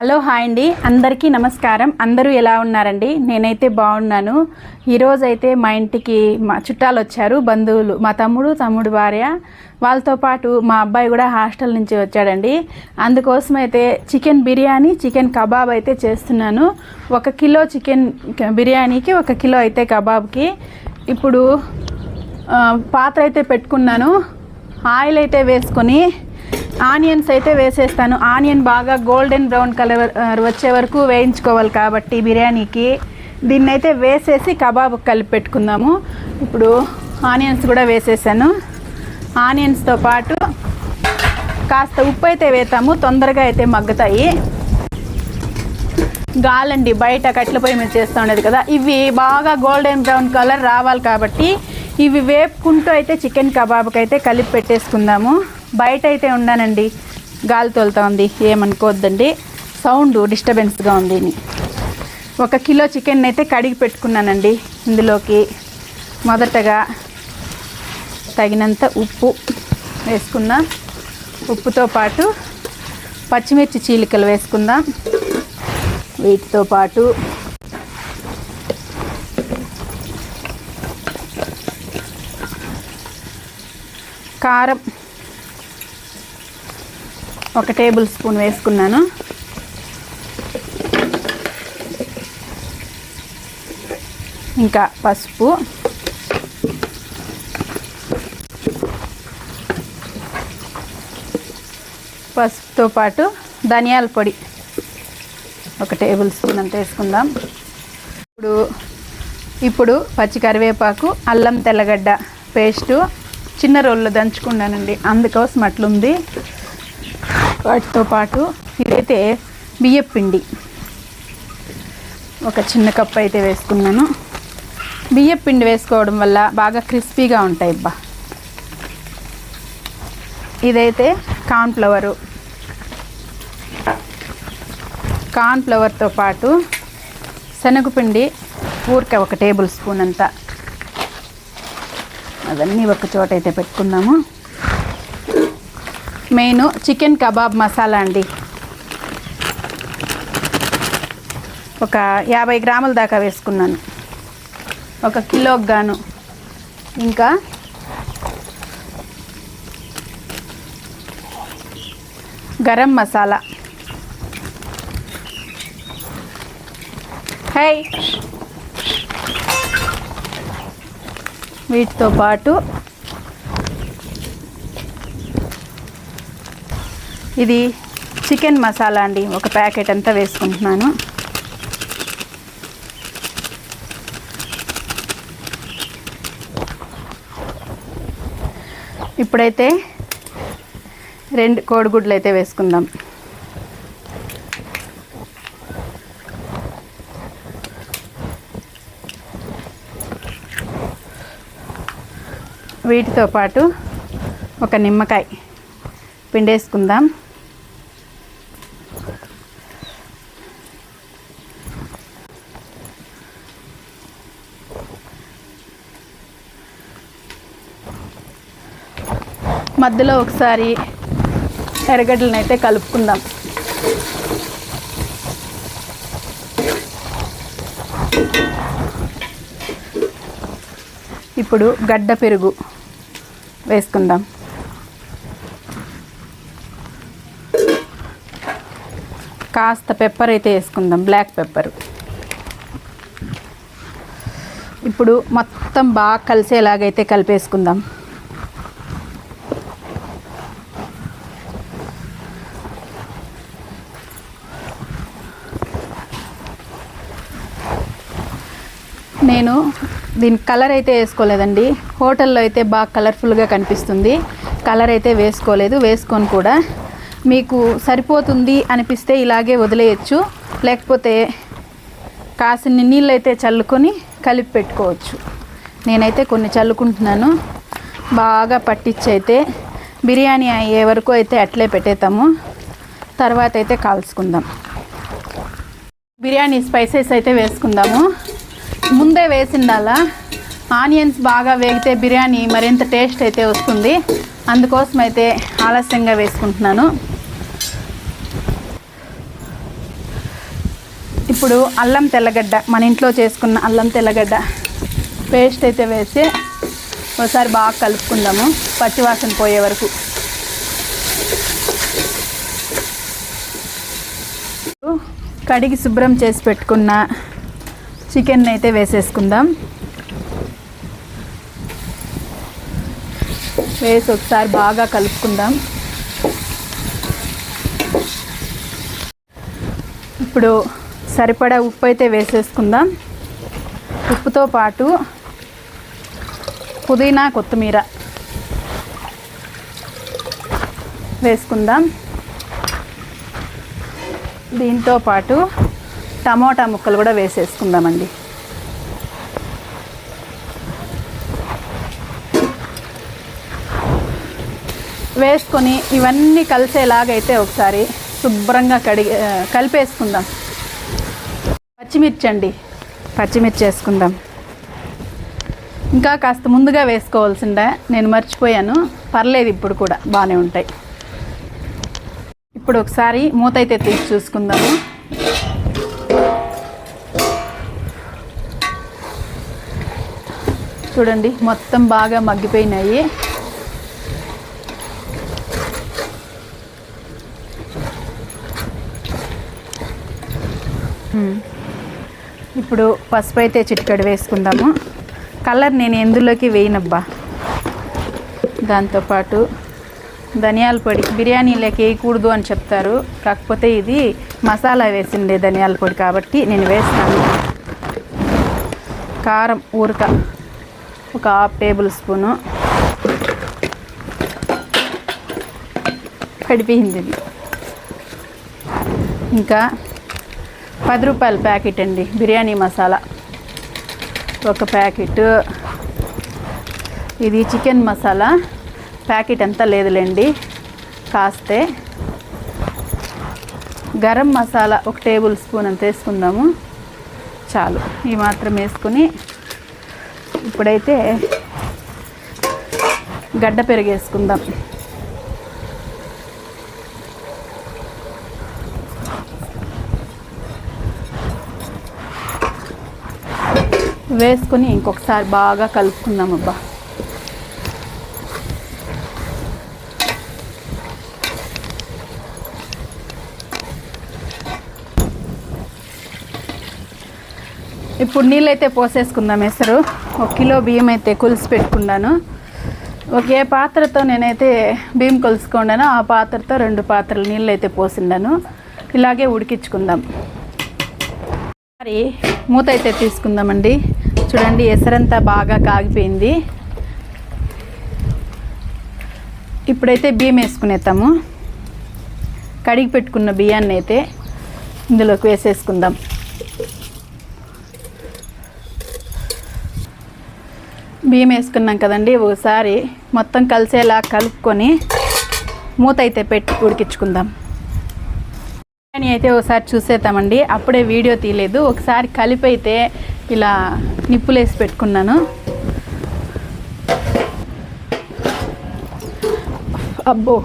Hello hi అండి. అందరికీ నమస్కారం. అందరూ ఎలా ఉన్నారండి? నేనైతే బాగున్నాను. ఈరోజైతే మా ఇంటికి మా చుట్టాలు వచ్చారు బంధువులు. మా తమ్ముడు తమ్ముడు భార్య. వాళ్ళతో పాటు మా అబ్బాయి కూడా హాస్టల్ నుంచి వచ్చాడండి. అందుకోసం అయితే చికెన్ బిర్యానీ చికెన్ కబాబ్ అయితే చేస్తున్నాను. ఒక కిలో చికెన్ బిర్యానీకి ఒక కిలో అయితే కబాబ్కి. ఇప్పుడు పాత్ర అయితే పెట్టుకున్నాను. ఆయిల్ అయితే వేసుకొని ఆనియన్స్ అయితే వేసేస్తాను. ఆనియన్ బాగా గోల్డెన్ బ్రౌన్ కలర్ వచ్చే వరకు వేయించుకోవాలి కాబట్టి బిర్యానీకి. దీన్ని అయితే వేసేసి కబాబ్ కలిపి పెట్టుకుందాము. ఇప్పుడు ఆనియన్స్ కూడా వేసేసాను. ఆనియన్స్తో పాటు కాస్త ఉప్పు అయితే వేస్తాము తొందరగా అయితే మగ్గుతాయి. గాలండి బయట కట్ల పొయ్యి మీద చేస్తూ ఉండేది కదా. ఇవి బాగా గోల్డెన్ బ్రౌన్ కలర్ రావాలి కాబట్టి ఇవి వేపుకుంటూ అయితే చికెన్ కబాబ్కి అయితే కలిపి పెట్టేసుకుందాము. బయట అయితే ఉన్నానండి గాలి తోలుతా ఉంది ఏమనుకోవద్దండి. సౌండ్ డిస్టర్బెన్స్గా ఉంది అని. ఒక కిలో చికెన్ అయితే కడిగి పెట్టుకున్నానండి. ఇందులోకి మొదటగా తగినంత ఉప్పు వేసుకుందాం ఉప్పుతో పాటు పచ్చిమిర్చి చీలికలు వేసుకుందాం. వీటితో పాటు కారం ఒక టేబుల్ స్పూన్ వేసుకున్నాను. ఇంకా పసుపు. పసుపుతో పాటు ధనియాల పొడి. ఒక టేబుల్ స్పూన్ అంత వేసుకుందాం. ఇప్పుడు ఇప్పుడు పచ్చి కరివేపాకు అల్లం తెల్లగడ్డ పేస్టు చిన్న రోల్లో దంచుకున్నానండి. అందుకోసం అట్లుంది. వాటితో పాటు ఇదైతే బియ్యపిండి ఒక చిన్న కప్ అయితే వేసుకున్నాను. బియ్యపిండి వేసుకోవడం వల్ల బాగా క్రిస్పీగా ఉంటాయి అబ్బా. ఇదైతే కార్న్ఫ్లవరు కార్న్ఫ్లవర్తో పాటు శనగపిండి ఊరికే ఒక టేబుల్ స్పూన్ అంతా. అవన్నీ ఒక చోట అయితే పెట్టుకుందాము మెయిన్ చికెన్ కబాబ్ మసాలా అండి. ఒక యాభై గ్రాముల దాకా వేసుకున్నాను. ఒక కిలోకి గాను. ఇంకా గరం మసాలా. హై! వీటితో పాటు ఇది చికెన్ మసాలా అండి. ఒక ప్యాకెట్ అంతా వేసుకుంటున్నాను. ఇప్పుడైతే రెండు కోడిగుడ్లు అయితే వేసుకుందాం. వీటితో పాటు ఒక నిమ్మకాయ పిండేసుకుందాం. మధ్యలో ఒకసారి ఎర్రగడ్డలను అయితే కలుపుకుందాం. ఇప్పుడు గడ్డ పెరుగు వేసుకుందాం. కాస్త పెప్పర్ అయితే వేసుకుందాం బ్లాక్ పెప్పర్. ఇప్పుడు మొత్తం బాగా కలిసేలాగైతే కలిపేసుకుందాం. నేను దీని కలర్ అయితే వేసుకోలేదండి. హోటల్లో అయితే బాగా కలర్ఫుల్గా కనిపిస్తుంది. కలర్ అయితే వేసుకోలేదు. వేసుకొని కూడా మీకు సరిపోతుంది అనిపిస్తే ఇలాగే వదిలేయచ్చు. లేకపోతే కాసిన్ని నీళ్ళు అయితే చల్లుకొని కలిపి పెట్టుకోవచ్చు. నేనైతే కొన్ని చల్లుకుంటున్నాను. బాగా పట్టించి అయితే బిర్యానీ అయ్యే వరకు అయితే అట్లే పెట్టేతాము తర్వాత అయితే కాల్చుకుందాం. బిర్యానీ స్పైసెస్ అయితే వేసుకుందాము. ముందే వేసిండాలా? ఆనియన్స్ బాగా వేగితే బిర్యానీ మరింత టేస్ట్ అయితే వస్తుంది. అందుకోసం అయితే ఆలస్యంగా వేసుకుంటున్నాను. ఇప్పుడు అల్లం తెల్లగడ్డ మన ఇంట్లో చేసుకున్న అల్లం తెల్లగడ్డ పేస్ట్ అయితే వేసి ఒకసారి బాగా కలుపుకుందాము. పచ్చివాసన పోయే వరకు. కడిగి శుభ్రం చేసి పెట్టుకున్న చికెన్ అయితే వేసేసుకుందాం. వేసి ఒకసారి బాగా కలుపుకుందాం. ఇప్పుడు సరిపడా ఉప్పు అయితే వేసేసుకుందాం. ఉప్పుతో పాటు పుదీనా కొత్తిమీర వేసుకుందాం. దీంతో పాటు టమాటా ముక్కలు కూడా వేసేసుకుందామండి. వేసుకొని ఇవన్నీ కలిసేలాగైతే ఒకసారి శుభ్రంగా కడిగి కలిపేసుకుందాం. పచ్చిమిర్చి అండి పచ్చిమిర్చి వేసుకుందాం. ఇంకా కాస్త ముందుగా వేసుకోవాల్సిందే నేను మర్చిపోయాను. పర్లేదు ఇప్పుడు కూడా బాగానే ఉంటాయి. ఇప్పుడు ఒకసారి మూత అయితే తీసి చూసుకుందాము. చూడండి మొత్తం బాగా మగ్గిపోయినాయి. ఇప్పుడు పసుపు అయితే చిటికడి వేసుకుందాము. కలర్ నేను ఎందులోకి వేయనబ్బా. దాంతోపాటు ధనియాల పొడి బిర్యానీలోకి వేయకూడదు అని చెప్తారు. కాకపోతే ఇది మసాలా వేసిండే ధనియాల పొడి కాబట్టి నేను వేస్తాను. కారం ఊరక. ఒక హాఫ్ టేబుల్ స్పూను. పడిపోయింది ఇంకా పది రూపాయల ప్యాకెట్ అండి బిర్యానీ మసాలా. ఒక ప్యాకెట్. ఇది చికెన్ మసాలా. ప్యాకెట్ అంతా లేదులేండి కాస్తే. గరం మసాలా ఒక టేబుల్ స్పూన్ అంత వేసుకుందాము. చాలు ఈ మాత్రం వేసుకుని ఇప్పుడైతే గడ్డ పెరిగేసుకుందాం. వేసుకొని ఇంకొకసారి బాగా కలుపుకుందాం అబ్బా. ఇప్పుడు నీళ్ళైతే పోసేసుకుందాం ఎసరు ఒక కిలో బియ్యం అయితే కొలిసి పెట్టుకున్నాను. ఒకే పాత్రతో నేనైతే బియ్యం కొలుసుకున్నాను. ఆ పాత్రతో రెండు పాత్రలు నీళ్ళు అయితే పోసిండాను ఇలాగే ఉడికించుకుందాం. మరి మూత అయితే తీసుకుందామండి. చూడండి ఎసరంతా బాగా కాగిపోయింది. ఇప్పుడైతే బియ్యం వేసుకునేతాము కడిగి పెట్టుకున్న బియ్యాన్ని అయితే ఇందులోకి వేసేసుకుందాం. బియ్యం వేసుకున్నాం కదండి ఒకసారి మొత్తం కలిసేలా కలుపుకొని మూత అయితే పెట్టి ఉడికించుకుందాం. బిర్యానీ అయితే ఒకసారి చూసేద్దామండి అప్పుడే వీడియో తీయలేదు. ఒకసారి కలిపి అయితే ఇలా నిప్పులేసి పెట్టుకున్నాను. అబ్బో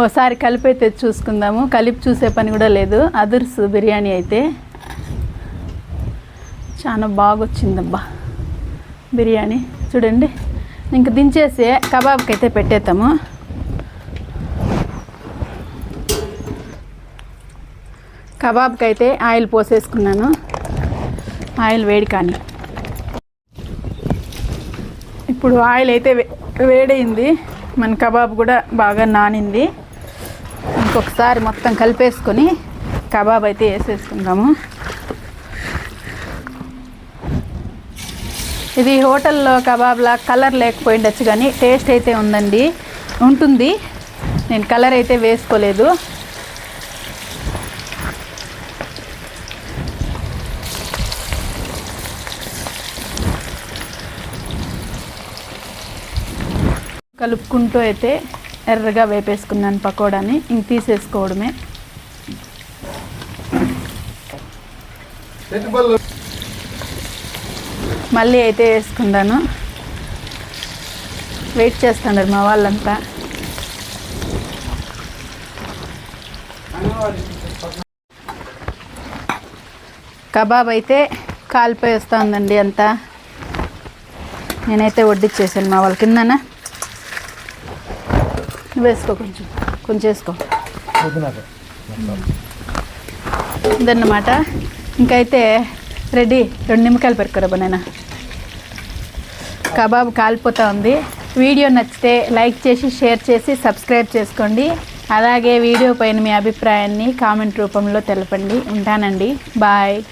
ఒకసారి కలిపి అయితే చూసుకుందాము. కలిపి చూసే పని కూడా లేదు. అదుర్సు బిర్యానీ అయితే. చాలా బాగొచ్చిందబ్బా బిర్యానీ. చూడండి. ఇంక దించేసి కబాబ్కి అయితే పెట్టేద్దాము. కబాబ్కి అయితే ఆయిల్ పోసేసుకున్నాను. ఆయిల్ వేడి కానీ. ఇప్పుడు ఆయిల్ అయితే వేడైంది. మన కబాబ్ కూడా బాగా నానింది. ఇంకొకసారి మొత్తం కలిపేసుకొని కబాబ్ అయితే వేసేసుకుందాము. ఇది హోటల్లో కబాబ్లా కలర్ లేకపోయిండొచ్చు కానీ టేస్ట్ అయితే ఉందండి. ఉంటుంది. నేను కలర్ అయితే వేసుకోలేదు. కలుపుకుంటూ అయితే ఎర్రగా వేపేసుకున్నాను పకోడాని. ఇంక తీసేసుకోవడమే. మళ్ళీ అయితే వేసుకున్నాను వెయిట్ చేస్తున్నారు మా వాళ్ళంతా. కబాబ్ అయితే కాలిపోయి వస్తుందండి అంతా. నేనైతే వడ్డిచ్చేసాను మా వాళ్ళ కిందనా. వేసుకో కొంచెం. కొంచెం వేసుకో. ఇదన్నమాట. ఇంకైతే రెడీ. రెండు నిమ్మకాయలు పెరుకురా బనానా? కబాబ్ కాలిపోతూ ఉంది. వీడియో నచ్చితే లైక్ చేసి షేర్ చేసి సబ్స్క్రైబ్ చేసుకోండి. అలాగే వీడియో పైన మీ అభిప్రాయాన్ని కామెంట్ రూపంలో తెలపండి. ఉంటానండి. బాయ్.